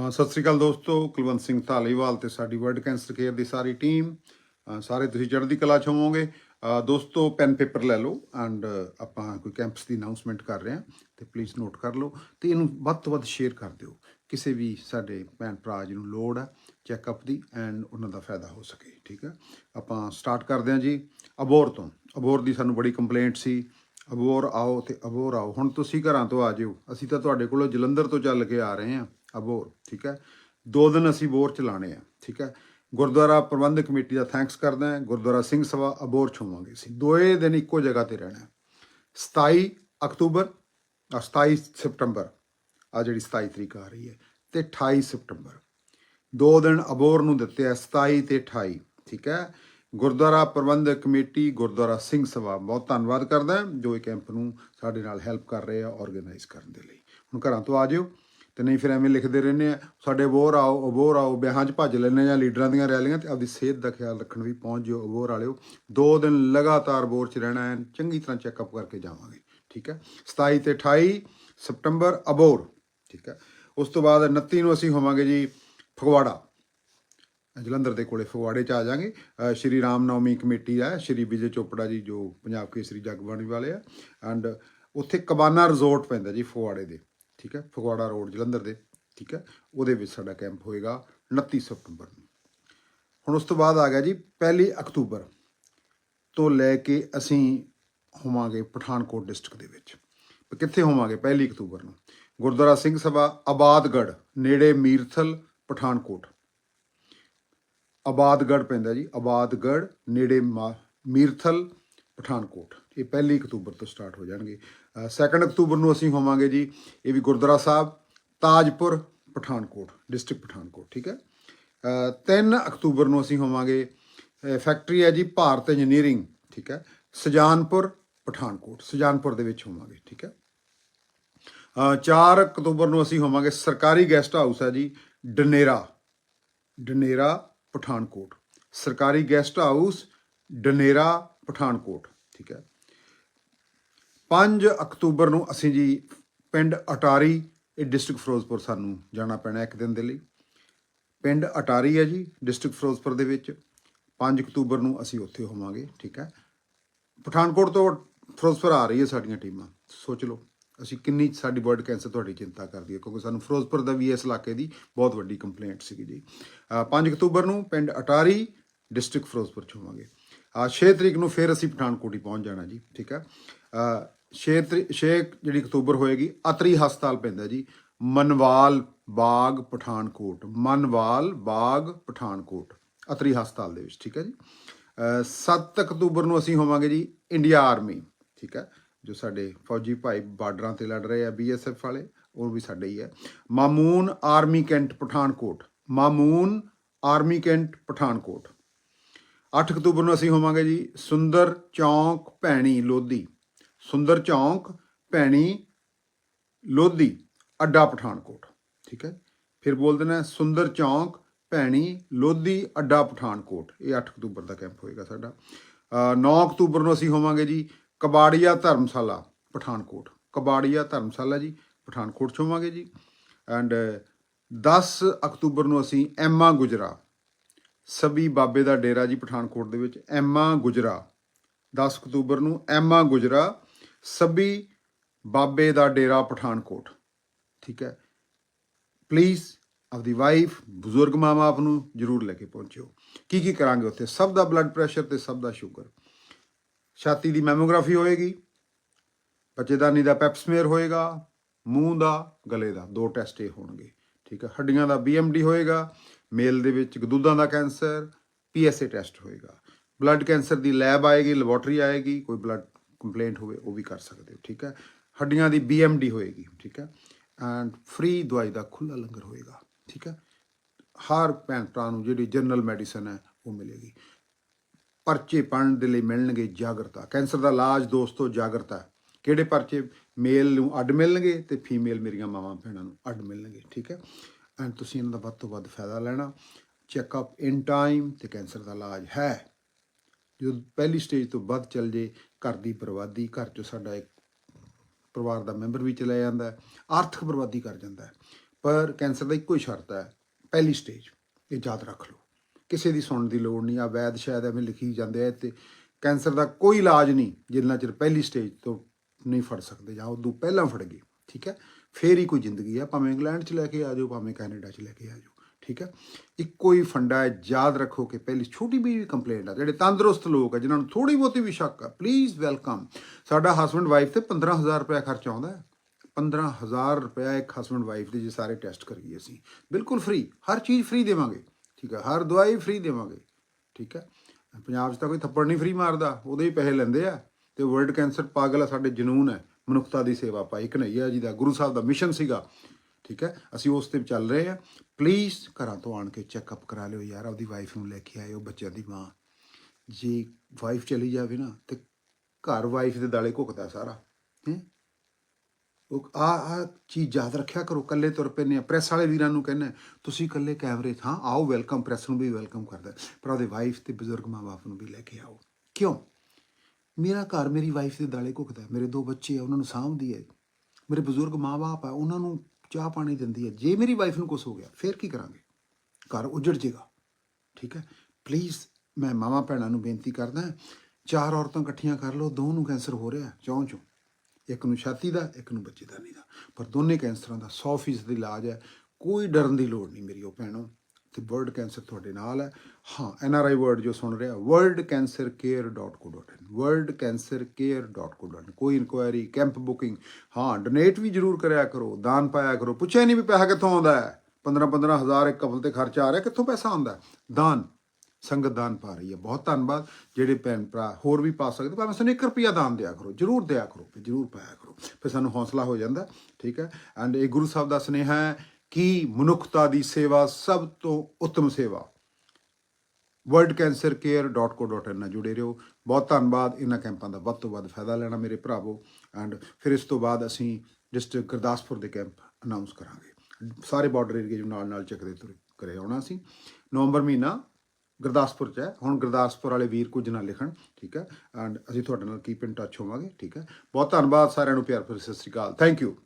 ਅ, ਸਤਿ ਸ੍ਰੀ ਅਕਾਲ ਦੋਸਤੋ ਕੁਲਵੰਤ ਸਿੰਘ ਧਾਲੀਵਾਲ ਤੇ ਸਾਡੀ ਵਰਡ ਕੈਂਸਰ ਕੇਅਰ ਦੀ ਸਾਰੀ ਟੀਮ। ਸਾਰੇ ਤੁਸੀਂ ਚੜ੍ਹਦੀ ਕਲਾ ਚ ਹੋਵੋਗੇ। ਦੋਸਤੋ ਪੈਨ ਪੇਪਰ ਲੈ ਲਓ ਐਂਡ ਆਪਾਂ ਕੋਈ ਕੈਂਪਸ ਦੀ ਅਨਾਉਂਸਮੈਂਟ ਕਰ ਰਹੇ ਹਾਂ ਤੇ ਪਲੀਜ਼ ਨੋਟ ਕਰ ਲਓ ਤੇ ਇਹਨੂੰ ਵੱਧ ਤੋਂ ਵੱਧ ਸ਼ੇਅਰ ਕਰ ਦਿਓ। ਕਿਸੇ ਵੀ ਸਾਡੇ ਭੈਣ ਭਰਾ ਜੀ ਨੂੰ ਲੋੜ ਹੈ ਚੈੱਕਅਪ ਦੀ ਐਂਡ ਉਹਨਾਂ ਦਾ ਫਾਇਦਾ ਹੋ ਸਕੇ ਠੀਕ ਹੈ? ਆਪਾਂ ਸਟਾਰਟ ਕਰਦੇ ਹਾਂ ਜੀ। ਅਬੋਰ ਤੋਂ। ਅਬੋਰ ਦੀ ਸਾਨੂੰ ਬੜੀ ਕੰਪਲੇਂਟ ਸੀ। ਅਬੋਰ ਆਓ ਤੇ ਅਬੋਰ ਆਓ। ਹੁਣ ਤੁਸੀਂ ਘਰਾਂ ਤੋਂ ਆ ਜਿਓ। ਅਸੀਂ ਤਾਂ ਤੁਹਾਡੇ ਕੋਲੋਂ ਜਲੰਧਰ ਤੋਂ ਚੱਲ ਕੇ ਆ ਰਹੇ ਹਾਂ, ਅਬੋਰ, ਠੀਕ ਹੈ? ਦੋ ਦਿਨ ਅਸੀਂ ਬੋਰ ਚਲਾਣੇ ਆ, ਠੀਕ ਹੈ? ਗੁਰਦੁਆਰਾ ਪ੍ਰਬੰਧਕ ਕਮੇਟੀ ਦਾ ਥੈਂਕਸ ਕਰਦਾ ਹਾਂ। ਗੁਰਦੁਆਰਾ ਸਿੰਘ ਸਭਾ, ਅਬੋਰ ਚ ਹੋਵਾਂਗੇ ਅਸੀਂ। ਦੋਏ ਦਿਨ ਇੱਕੋ ਜਗ੍ਹਾ ਤੇ ਰਹਿਣਾ ਹੈ। 27 ਅਕਤੂਬਰ ਆ 27 ਸਤੰਬਰ ਆ ਜਿਹੜੀ 27 ਤਰੀਕ ਆ ਰਹੀ ਹੈ, ਤੇ 28 ਸਤੰਬਰ ਦੋ ਦਿਨ ਅਬੋਰ ਨੂੰ ਦਿੱਤੇ ਆ 27 ਤੇ 28 ਠੀਕ ਹੈ? ਗੁਰਦੁਆਰਾ ਪ੍ਰਬੰਧਕ ਕਮੇਟੀ ਗੁਰਦੁਆਰਾ ਸਿੰਘ ਸਭਾ, ਬਹੁਤ ਧੰਨਵਾਦ ਕਰਦਾ ਜੋ ਇਹ ਕੈਂਪ ਨੂੰ ਸਾਡੇ ਨਾਲ ਹੈਲਪ ਕਰ ਰਹੇ ਆ ਆਰਗੇਨਾਈਜ਼ ਕਰਨ ਦੇ ਲਈ। ਹੁਣ ਘਰਾਂ ਤੋਂ ਆ ਜਿਓ, ਤੇ ਨਹੀਂ ਫਿਰ ਐਵੇਂ ਲਿਖਦੇ ਰਹਿੰਦੇ ਆ, ਸਾਡੇ ਅਬੋਰ ਆਓ ਅਬੋਰ ਆਓ, ਵਿਆਹਾਂ 'ਚ ਭੱਜ ਲੈਂਦੇ ਜਾਂ ਲੀਡਰਾਂ ਦੀਆਂ ਰੈਲੀਆਂ ਤੇ ਆਪਦੀ ਸਿਹਤ ਦਾ ਖਿਆਲ ਰੱਖਣ ਵੀ ਪਹੁੰਚ ਜਿਓ, ਅਬੋਰ ਵਾਲਿਓ। ਦੋ ਦਿਨ ਲਗਾਤਾਰ ਬੋਰ 'ਚ ਰਹਿਣਾ ਹੈ, ਚੰਗੀ ਤਰ੍ਹਾਂ ਚੈੱਕਅਪ ਕਰਕੇ ਜਾਵਾਂਗੇ, ਠੀਕ ਹੈ? 27 ਤੇ 28 ਸਪਟੰਬਰ ਅਬੋਰ, ਠੀਕ ਹੈ? ਉਸ ਤੋਂ ਬਾਅਦ 29 ਨੂੰ ਅਸੀਂ ਹੋਵਾਂਗੇ ਜੀ ਫਗਵਾੜਾ। ਜਲੰਧਰ ਦੇ ਕੋਲੇ ਫਗਵਾੜੇ ਚ ਆ ਜਾਾਂਗੇ। ਸ਼੍ਰੀ ਰਾਮ ਨੌਮੀ ਕਮੇਟੀ ਹੈ ਸ਼੍ਰੀ ਵਿਜੇ ਚੋਪੜਾ ਜੀ, ਜੋ ਪੰਜਾਬ ਕੇਸਰੀ ਜਗਬਾਣੀ ਵਾਲੇ ਆ। ਐਂਡ ਉੱਥੇ ਕਬਾਨਾ ਰਿਜ਼ੋਰਟ ਪੈਂਦਾ ਜੀ ਫਗਵਾੜੇ ਦੇ, ਠੀਕ ਹੈ? ਫਗਵਾੜਾ ਰੋਡ ਜਲੰਧਰ ਦੇ, ਠੀਕ ਹੈ? ਉਹਦੇ ਵਿੱਚ ਸਾਡਾ ਕੈਂਪ ਹੋਏਗਾ 29 ਸਤੰਬਰ ਨੂੰ। ਹੁਣ ਉਸ ਤੋਂ ਬਾਅਦ ਆ ਗਿਆ ਜੀ 1 ਅਕਤੂਬਰ ਤੋਂ ਲੈ ਕੇ ਅਸੀਂ ਹੋਵਾਂਗੇ ਪਠਾਨਕੋਟ ਡਿਸਟ੍ਰਿਕਟ ਦੇ ਵਿੱਚ। ਕਿੱਥੇ ਹੋਵਾਂਗੇ 1 ਅਕਤੂਬਰ ਨੂੰ? ਗੁਰਦੁਆਰਾ ਸਿੰਘ ਸਭਾ ਆਬਾਦਗੜ ਨੇੜੇ ਮੀਰਥਲ, ਪਠਾਨਕੋਟ। ਆਬਾਦਗੜ ਪੈਂਦਾ ਜੀ ਆਬਾਦਗੜ ਨੇੜੇ ਮਾ- ਮੀਰਥਲ ਪਠਾਨਕੋਟ। ਇਹ ਪਹਿਲੀ ਅਕਤੂਬਰ ਤੋਂ ਸਟਾਰਟ ਹੋ ਜਾਣਗੇ। 2 ਅਕਤੂਬਰ ਨੂੰ ਅਸੀਂ ਹੋਵਾਂਗੇ ਜੀ ਇਹ ਵੀ ਗੁਰਦੁਆਰਾ ਸਾਹਿਬ ਤਾਜਪੁਰ ਪਠਾਨਕੋਟ ਡਿਸਟ੍ਰਿਕਟ ਪਠਾਨਕੋਟ ਠੀਕ ਹੈ? 3 ਅਕਤੂਬਰ ਨੂੰ ਅਸੀਂ ਹੋਵਾਂਗੇ ਫੈਕਟਰੀ ਹੈ ਜੀ ਭਾਰਤ ਇੰਜੀਨੀਅਰਿੰਗ ਠੀਕ ਹੈ? ਸੁਜਾਨਪੁਰ ਪਠਾਨਕੋਟ ਸੁਜਾਨਪੁਰ ਦੇ ਵਿੱਚ ਹੋਵਾਂਗੇ ਠੀਕ ਹੈ? ਅ, 4 ਅਕਤੂਬਰ ਨੂੰ ਅਸੀਂ ਹੋਵਾਂਗੇ ਸਰਕਾਰੀ ਗੈਸਟ ਹਾਊਸ ਹੈ ਜੀ ਡਨੇਰਾ। ਡਨੇਰਾ ਪਠਾਨਕੋਟ। ਸਰਕਾਰੀ ਗੈਸਟ ਹਾਊਸ, ਡਨੇਰਾ, ਪਠਾਨਕੋਟ। ਠੀਕ ਹੈ। 5 ਅਕਤੂਬਰ ਨੂੰ ਅਸੀਂ ਜੀ ਪਿੰਡ ਅਟਾਰੀ, ਇਹ ਡਿਸਟ੍ਰਿਕਟ ਫਿਰੋਜ਼ਪੁਰ ਸਾਨੂੰ ਜਾਣਾ ਪੈਣਾ ਇੱਕ ਦਿਨ ਦੇ ਲਈ। ਪਿੰਡ ਅਟਾਰੀ ਹੈ ਜੀ, ਡਿਸਟ੍ਰਿਕਟ ਫਿਰੋਜ਼ਪੁਰ ਦੇ ਵਿੱਚ। 5 ਅਕਤੂਬਰ ਨੂੰ ਅਸੀਂ ਉੱਥੇ ਹੋਵਾਂਗੇ, ਠੀਕ ਹੈ। ਪਠਾਨਕੋਟ ਤੋਂ ਫਿਰੋਜ਼ਪੁਰ ਆ ਰਹੀ ਹੈ ਸਾਡੀਆਂ ਟੀਮਾਂ, ਸੋਚ ਲਓ। ਅਸੀਂ ਕਿੰਨੀ ਸਾਡੀ ਬਰਡ ਕੈਂਸਰ ਤੁਹਾਡੀ ਚਿੰਤਾ ਕਰਦੀ ਹੈ ਕਿਉਂਕਿ ਸਾਨੂੰ ਫਿਰੋਜ਼ਪੁਰ ਦਾ ਵੀ ਇਸ ਇਲਾਕੇ ਦੀ ਬਹੁਤ ਵੱਡੀ ਕੰਪਲੇਂਟ ਸੀਗੀ ਜੀ। ਅ, 5 ਅਕਤੂਬਰ ਨੂੰ ਪਿੰਡ ਅਟਾਰੀ ਡਿਸਟ੍ਰਿਕਟ ਫਿਰੋਜ਼ਪੁਰ ਚ ਹੋਵਾਂਗੇ। ਆ 6 ਤਰੀਕ ਨੂੰ ਫਿਰ ਅਸੀਂ ਪਠਾਨਕੋਟ ਹੀ ਪਹੁੰਚ ਜਾਣਾ ਜੀ ਠੀਕ ਹੈ? ਅ 6 ਤਰੀਕ 6 ਜਿਹੜੀ ਅਕਤੂਬਰ ਹੋਏਗੀ ਅਤਰੀ ਹਸਪਤਾਲ ਪੈਂਦਾ ਜੀ ਮਨਵਾਲ ਬਾਗ ਪਠਾਨਕੋਟ ਮਨਵਾਲ ਬਾਗ ਪਠਾਨਕੋਟ ਅਤਰੀ ਹਸਪਤਾਲ ਦੇ ਵਿੱਚ ਠੀਕ ਹੈ ਜੀ? ਅ, 7 ਅਕਤੂਬਰ ਨੂੰ ਅਸੀਂ ਹੋਵਾਂਗੇ ਜੀ ਇੰਡੀਆ ਆਰਮੀ ਠੀਕ ਹੈ? ਜੋ ਸਾਡੇ ਫੌਜੀ ਭਾਈ ਬਾਰਡਰਾਂ ਤੇ ਲੜ ਰਹੇ ਆ ਬੀਐਸਐਫ ਵਾਲੇ ਉਹ ਵੀ ਸਾਡੇ ਹੀ ਹੈ Mamun army cantt Pathankot Mamun army cantt Pathankot. 8 ਅਕਤੂਬਰ ਨੂੰ ਅਸੀਂ ਹੋਵਾਂਗੇ ਜੀ ਸੁੰਦਰ ਚੌਂਕ ਭੈਣੀ ਲੋਧੀ। ਸੁੰਦਰ ਚੌਂਕ ਭੈਣੀ ਲੋਧੀ ਅੱਡਾ ਪਠਾਨਕੋਟ ਠੀਕ ਹੈ? ਫਿਰ ਬੋਲ ਦੇਣਾ ਸੁੰਦਰ ਚੌਂਕ ਭੈਣੀ ਲੋਧੀ ਅੱਡਾ ਪਠਾਨਕੋਟ। ਇਹ 8 ਅਕਤੂਬਰ ਦਾ ਕੈਂਪ ਹੋਏਗਾ ਸਾਡਾ। ਅ, 9 ਅਕਤੂਬਰ ਨੂੰ ਅਸੀਂ ਹੋਵਾਂਗੇ ਜੀ ਕਬਾੜੀਆ ਧਰਮਸ਼ਾਲਾ, ਪਠਾਨਕੋਟ। ਕਬਾੜੀਆ ਧਰਮਸ਼ਾਲਾ ਜੀ, ਪਠਾਨਕੋਟ 'ਚ ਹੋਵਾਂਗੇ ਜੀ। ਐਂਡ 10 ਅਕਤੂਬਰ ਨੂੰ ਅਸੀਂ ਐਮਾ ਗੁਜਰਾ, ਸਬੀ ਬਾਬੇ ਦਾ ਡੇਰਾ ਜੀ ਪਠਾਨਕੋਟ ਦੇ ਵਿੱਚ, ਐਮਾ ਗੁਜਰਾ। 10 ਅਕਤੂਬਰ ਨੂੰ ਐਮਾ ਗੁਜਰਾ, ਸਬੀ ਬਾਬੇ ਦਾ ਡੇਰਾ ਪਠਾਨਕੋਟ। ਠੀਕ ਹੈ? ਪਲੀਜ਼ ਆਪਦੀ ਵਾਈਫ ਬਜ਼ੁਰਗ ਮਾਂ-ਬਾਪ ਨੂੰ ਜਰੂਰ ਲੈ ਕੇ ਪਹੁੰਚਿਓ। ਕੀ ਕੀ ਕਰਾਂਗੇ ਉੱਥੇ? ਸਭ ਦਾ ਬਲੱਡ ਪ੍ਰੈਸ਼ਰ ਤੇ ਸਭ ਦਾ ਸ਼ੂਗਰ ਛਾਤੀ ਦੀ ਮੈਮੋਗ੍ਰਾਫੀ ਹੋਏਗੀ ਬੱਚੇਦਾਨੀ ਦਾ ਪੈਪਸਮੀਅਰ ਹੋਏਗਾ, ਮੂੰਹ ਦਾ, ਗਲੇ ਦਾ, ਦੋ ਟੈਸਟ ਇਹ ਹੋਣਗੇ, ਠੀਕ ਹੈ ਹੱਡੀਆਂ ਦਾ ਬੀਐਮਡੀ ਹੋਏਗਾ, ਮੇਲ ਦੇ ਵਿੱਚ ਗਦੂਦਾਂ ਦਾ ਕੈਂਸਰ ਪੀਐਸਏ ਟੈਸਟ ਹੋਏਗਾ। ਬਲੱਡ ਕੈਂਸਰ ਦੀ ਲੈਬ ਆਏਗੀ, ਲੈਬੋਰਟਰੀ ਆਏਗੀ, ਕੋਈ ਬਲੱਡ ਕੰਪਲੇਂਟ ਹੋਵੇ, ਉਹ ਵੀ ਕਰ ਸਕਦੇ ਹੋ, ਠੀਕ ਹੈ ਹੱਡੀਆਂ ਦੀ ਬੀਐਮਡੀ ਹੋਏਗੀ, ਠੀਕ ਹੈ ਐਂਡ ਫ੍ਰੀ ਦਵਾਈ ਦਾ ਖੁੱਲਾ ਲੰਗਰ ਹੋਏਗਾ, ਠੀਕ ਹੈ ਹਰ ਭੈਣ ਭਰਾ ਨੂੰ ਜਿਹੜੀ ਜਨਰਲ ਮੈਡੀਸਨ ਹੈ, ਉਹ ਮਿਲੇਗੀ। ਪਰਚੇ ਪੜਨ ਦੇ ਲਈ ਮਿਲਣਗੇ ਜਾਗਰਤਾ। ਕੈਂਸਰ ਦਾ ਇਲਾਜ ਦੋਸਤੋ ਜਾਗਰਤਾ ਕਿਹੜੇ ਪਰਚੇ? ਮੇਲ ਨੂੰ ਅੱਡ ਮਿਲਣਗੇ ਤੇ ਫੀਮੇਲ ਮੇਰੀਆਂ ਮਾਵਾਂ ਭੈਣਾਂ ਨੂੰ ਅੱਡ ਮਿਲਣਗੇ, ਠੀਕ ਹੈ? ਐਂਡ ਤੁਸੀਂ ਇਹਨਾਂ ਦਾ ਵੱਧ ਤੋਂ ਵੱਧ ਫਾਇਦਾ ਲੈਣਾ। ਚੈੱਕਅਪ ਇਨ ਟਾਈਮ ਤੇ ਕੈਂਸਰ ਦਾ ਇਲਾਜ ਹੈ। ਜਦੋਂ ਪਹਿਲੀ ਸਟੇਜ ਤੋਂ ਵੱਧ ਚੱਲ ਜੇ, ਘਰ ਦੀ ਬਰਬਾਦੀ, ਘਰ ਚੋਂ ਸਾਡਾ ਇੱਕ ਪਰਿਵਾਰ ਦਾ ਮੈਂਬਰ ਵੀ ਚਲਾ ਜਾਂਦਾ ਹੈ, ਆਰਥਿਕ ਬਰਬਾਦੀ ਕਰ ਜਾਂਦਾ ਹੈ। ਪਰ ਕੈਂਸਰ ਦਾ ਇੱਕੋ ਹੀ ਸ਼ਰਤ ਹੈ, ਪਹਿਲੀ ਸਟੇਜ ਇਹ ਯਾਦ ਰੱਖ ਲਓ। ਕਿਸੇ ਦੀ ਸੁਣਨ ਦੀ ਲੋੜ ਨਹੀਂ ਆ ਵੈਦ ਸ਼ਾਇਦ ਐਵੇਂ ਲਿਖੀ ਜਾਂਦੇ ਆ, ਤੇ ਕੈਂਸਰ ਦਾ ਕੋਈ ਇਲਾਜ ਨਹੀਂ, ਜਿੰਨਾ ਚਿਰ ਪਹਿਲੀ ਸਟੇਜ ਤੋਂ ਨਹੀਂ ਫੜ ਸਕਦੇ ਜਾਂ ਉਦੋਂ ਪਹਿਲਾਂ ਫੜ ਗਏ, ਠੀਕ ਹੈ? ਫੇਰ ਹੀ ਕੋਈ ਜ਼ਿੰਦਗੀ ਆ, ਭਾਵੇਂ ਇੰਗਲੈਂਡ 'ਚ ਲੈ ਕੇ ਆ ਜਾਓ, ਭਾਵੇਂ ਕੈਨੇਡਾ 'ਚ ਲੈ ਕੇ ਆ ਜਾਓ, ਠੀਕ ਹੈ? ਇੱਕੋ ਹੀ ਫੰਡਾ ਹੈ, ਯਾਦ ਰੱਖੋ ਕਿ ਪਹਿਲੀ ਛੋਟੀ ਵੀ ਕੰਪਲੇਂਟ ਆ, ਜਿਹੜੇ ਤੰਦਰੁਸਤ ਲੋਕ ਆ, ਜਿਨ੍ਹਾਂ ਨੂੰ ਥੋੜੀ ਬਹੁਤੀ ਵੀ ਸ਼ੱਕ ਆ ਪਲੀਜ਼ ਵੈਲਕਮ ਸਾਡਾ ਹਸਬੰਡ ਵਾਈਫ ਤੇ 15000 ਰੁਪਏ ਖਰਚ ਆਉਂਦਾ ਹੈ। 15000 ਰੁਪਏ ਇੱਕ ਹਸਬੰਡ ਵਾਈਫ ਦੇ ਜੇ ਸਾਰੇ ਟੈਸਟ ਕਰੀਏ ਅਸੀਂ, ਬਿਲਕੁਲ ਫ੍ਰੀ ਹਰ ਚੀਜ਼ ਫ੍ਰੀ ਦੇਵਾਂਗੇ। ਠੀਕ ਹੈ, ਹਰ ਦਵਾਈ ਫ੍ਰੀ ਦੇਵਾਂਗੇ, ਠੀਕ ਹੈ। ਪੰਜਾਬ 'ਚ ਤਾਂ ਕੋਈ ਥੱਪੜ ਨਹੀਂ ਫ੍ਰੀ ਮਾਰਦਾ, ਉਹਦੇ ਹੀ ਪੈਸੇ ਲੈਂਦੇ ਆ। ਤੇ ਵਰਲਡ ਕੈਂਸਰ ਪਾਗਲ ਆ, ਸਾਡੇ ਜਨੂਨ ਹੈ, ਮਨੁੱਖਤਾ ਦੀ ਸੇਵਾ ਭਾਈ ਕਨਈਆ ਜੀ ਦਾ, ਗੁਰੂ ਸਾਹਿਬ ਦਾ ਮਿਸ਼ਨ ਸੀਗਾ, ਠੀਕ ਹੈ। ਅਸੀਂ ਉਸ ਤੇ ਚੱਲ ਰਹੇ ਆ ਪਲੀਜ਼ ਘਰਾਂ ਤੋਂ ਆਣ ਕੇ ਚੈੱਕਅਪ ਕਰਾ ਲਿਓ ਯਾਰ, ਆਪਦੀ ਵਾਈਫ ਨੂੰ ਲੈ ਕੇ ਆਇਓ, ਬੱਚਿਆਂ ਦੀ ਮਾਂ। ਜੇ ਵਾਈਫ ਚਲੀ ਜਾਵੇ ਨਾ, ਤੇ ਘਰ ਵਾਈਫ ਦੇ ਦਾਲੇ ਘੁੱਕਦਾ ਸਾਰਾ, ਹੈ। ਉਹ ਆ ਆ ਚੀਜ਼ ਯਾਦ ਰੱਖਿਆ ਕਰੋ ਕੱਲੇ ਤੁਰ ਪੈਨੇ ਆ। ਪ੍ਰੈਸ ਵਾਲੇ ਵੀਰਾਂ ਨੂੰ ਕਹਿੰਦਾ ਤੁਸੀਂ ਕੱਲੇ ਕੈਮਰੇ 'ਚ ਹਾਂ, ਆਓ ਵੈਲਕਮ, ਪ੍ਰੈਸ ਨੂੰ ਵੀ ਵੈਲਕਮ ਕਰਦਾ ਪਰ ਉਹਦੇ ਵਾਈਫ ਤੇ ਬਜ਼ੁਰਗ ਮਾਂ-ਬਾਪ ਨੂੰ ਵੀ ਲੈ ਕੇ ਆਓ। ਕਿਉਂ? ਮੇਰਾ ਘਰ ਮੇਰੀ ਵਾਈਫ ਦੇ ਦਾਲੇ ਘੁੱਕਦਾ ਮੇਰੇ ਦੋ ਬੱਚੇ ਆ, ਉਹਨਾਂ ਨੂੰ ਸਾਂਭਦੀ ਹੈ। ਮੇਰੇ ਬਜ਼ੁਰਗ ਮਾਂ-ਬਾਪ ਆ, ਉਹਨਾਂ ਨੂੰ ਚਾਹ ਪਾਣੀ ਦਿੰਦੀ ਹੈ। ਜੇ ਮੇਰੀ ਵਾਈਫ ਨੂੰ ਕੁਝ ਹੋ ਗਿਆ, ਫਿਰ ਕੀ ਕਰਾਂਗੇ? ਘਰ ਉਜੜ ਜੇਗਾ। ਠੀਕ ਹੈ? ਪਲੀਜ਼ ਮੈਂ ਮਾਵਾਂ ਭੈਣਾਂ ਨੂੰ ਬੇਨਤੀ ਕਰਦਾ ਚਾਰ ਔਰਤਾਂ ਇਕੱਠੀਆਂ ਕਰ ਲਓ ਦੋ ਨੂੰ ਕੈਂਸਰ ਹੋ ਰਿਹਾ ਚੌਂ ਚੋਂ ਇੱਕ ਨੂੰ ਛਾਤੀ ਦਾ, ਇੱਕ ਨੂੰ ਬੱਚੇ ਦਾ ਨਹੀਂ ਦਾ। ਪਰ ਦੋਨੇ ਕੈਂਸਰਾਂ ਦਾ 100% ਦੀ ਇਲਾਜ ਹੈ। ਕੋਈ ਡਰਨ ਦੀ ਲੋੜ ਨਹੀਂ ਮੇਰੀ ਉਹ ਭੈਣੋ। ਤੇ ਵਰਲਡ ਕੈਂਸਰ ਤੁਹਾਡੇ ਨਾਲ ਹੈ। ਹਾਂ, ਐਨ ਆਰ ਆਈ ਵਰਡ ਜੋ ਸੁਣ ਰਿਹਾ worldcancercare.co.in worldcancercare.co.in ਕੋਈ ਇਨਕੁਆਇਰੀ, ਕੈਂਪ ਬੁਕਿੰਗ। ਹਾਂ, ਡੋਨੇਟ ਵੀ ਜਰੂਰ ਕਰਿਆ ਕਰੋ, ਦਾਨ ਪਾਇਆ ਕਰੋ। ਪੁੱਛਿਆ ਨਹੀਂ ਵੀ ਪੈਸਾ ਕਿੱਥੋਂ ਆਉਂਦਾ ਹੈ? 15 15 ਹਜ਼ਾਰ ਇੱਕ ਕਪਲ ਤੇ ਖਰਚਾ ਆ ਰਿਹਾ, ਕਿੱਥੋਂ ਪੈਸਾ ਆਉਂਦਾ ਦਾਨ। ਸੰਗਤ ਦਾਨ ਪਾ ਰਹੀ ਹੈ। ਬਹੁਤ ਧੰਨਵਾਦ। ਜਿਹੜੇ ਭੈਣ ਭਰਾ ਹੋਰ ਵੀ ਪਾ ਸਕਦੇ, ਭਾਵੇਂ ਸਾਨੂੰ 1 ਰੁਪਿਆ ਦਾਨ ਦਿਆ ਕਰੋ, ਜਰੂਰ ਦਿਆ ਕਰੋ ਤੇ ਜਰੂਰ ਪਾਇਆ ਕਰੋ, ਫਿਰ ਸਾਨੂੰ ਹੌਸਲਾ ਹੋ ਜਾਂਦਾ, ਠੀਕ ਹੈ? ਐਂਡ ਇਹ ਗੁਰੂ ਸਾਹਿਬ ਦਾ ਸੁਨੇਹਾ ਹੈ ਕਿ ਮਨੁੱਖਤਾ ਦੀ ਸੇਵਾ ਸਭ ਤੋਂ ਉੱਤਮ ਸੇਵਾ। worldcancercare.co.in ਨਾਲ ਜੁੜੇ ਰਹੋ। ਬਹੁਤ ਧੰਨਵਾਦ। ਇਹਨਾਂ ਕੈਂਪਾਂ ਦਾ ਵੱਧ ਤੋਂ ਵੱਧ ਫਾਇਦਾ ਲੈਣਾ ਮੇਰੇ ਭਰਾਵੋ। ਐਂਡ ਫਿਰ ਇਸ ਤੋਂ ਬਾਅਦ ਅਸੀਂ ਡਿਸਟ੍ਰਿਕਟ ਗੁਰਦਾਸਪੁਰ ਦੇ ਕੈਂਪ ਅਨਾਉਂਸ ਕਰਾਂਗੇ। ਸਾਰੇ ਬਾਰਡਰ ਏਰੀਏ ਨਾਲ ਨਾਲ ਚੱਕਦੇ ਤੁਰੇ ਕਰੇ ਆਉਣਾ ਸੀ ਨਵੰਬਰ ਮਹੀਨਾ ਗੁਰਦਾਸਪੁਰ ਚ ਹੈ। ਹੁਣ ਗੁਰਦਾਸਪੁਰ ਵਾਲੇ ਵੀਰ ਕੁਝ ਨਾ ਲਿਖਣ, ਠੀਕ ਹੈ? ਐਂਡ ਅਸੀਂ ਤੁਹਾਡੇ ਨਾਲ ਕੀਪ ਇਨ ਟੱਚ ਹੋਵਾਂਗੇ, ਠੀਕ ਹੈ? ਬਹੁਤ ਧੰਨਵਾਦ ਸਾਰਿਆਂ ਨੂੰ ਪਿਆਰ ਭਰੀ ਸਤਿ ਸ੍ਰੀ ਅਕਾਲ। Thank you